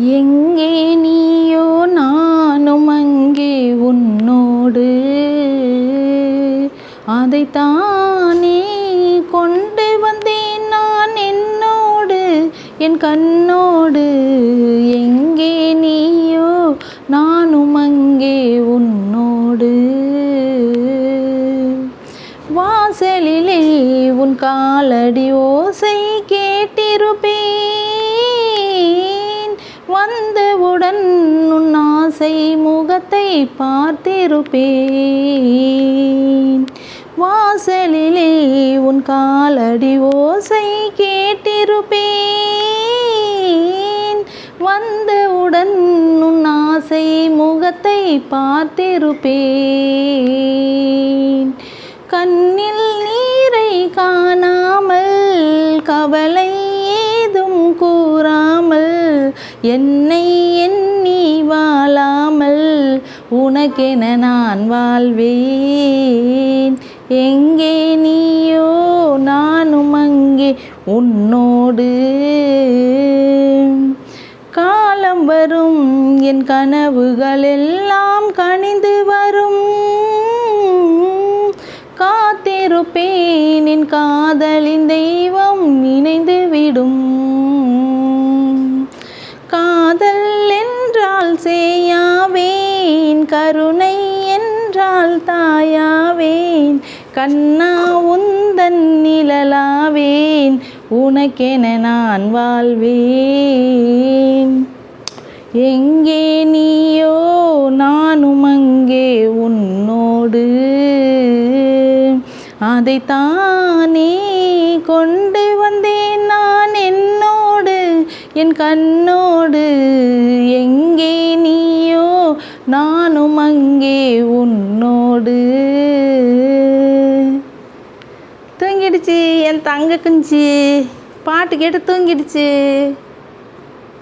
எங்கே நீயோ நானும் அங்கே உன்னோடு. அதைத்தானே கொண்டு வந்தேன் நான் என்னோடு என் கண்ணோடு. எங்கே நீயோ நானும் அங்கே உன்னோடு. வாசலிலே உன் காலடி ஓசை கேட்டிருப்பேன். ஆசை முகத்தை பார்த்திருப்பேன். வாசலிலே உன் காலடி ஓசை கேட்டிருப்பேன். வந்தவுடன் உன் ஆசை முகத்தை பார்த்திருப்பேன். கண்ணில் நீரை காணாமல் கவலை ஏதும் கூறாமல் என்னை என் உனக்கென நான் வாழ்வேன். எங்கே நீயோ நானும் அங்கே உன்னோடு. காலம் வரும் என் கனவுகள் எல்லாம் கனிந்து வரும். காத்திருப்பேன் என் காதலின் தெய்வம். கருணை என்றால் தாயாவேன். கண்ணா உந்தன் நிழலாவேன். உனக்கென நான் வாழ்வேன். எங்கே நீயோ நானும் அங்கே உன்னோடு. அதைத்தானே கொண்டு வந்தேன் நான் என்னோடு. என் கண்ணோடு நானும் அங்கே உன்னோடு. தூங்கிடுச்சு என் தங்க குஞ்சு. பாட்டு கேட்டு தூங்கிடுச்சு.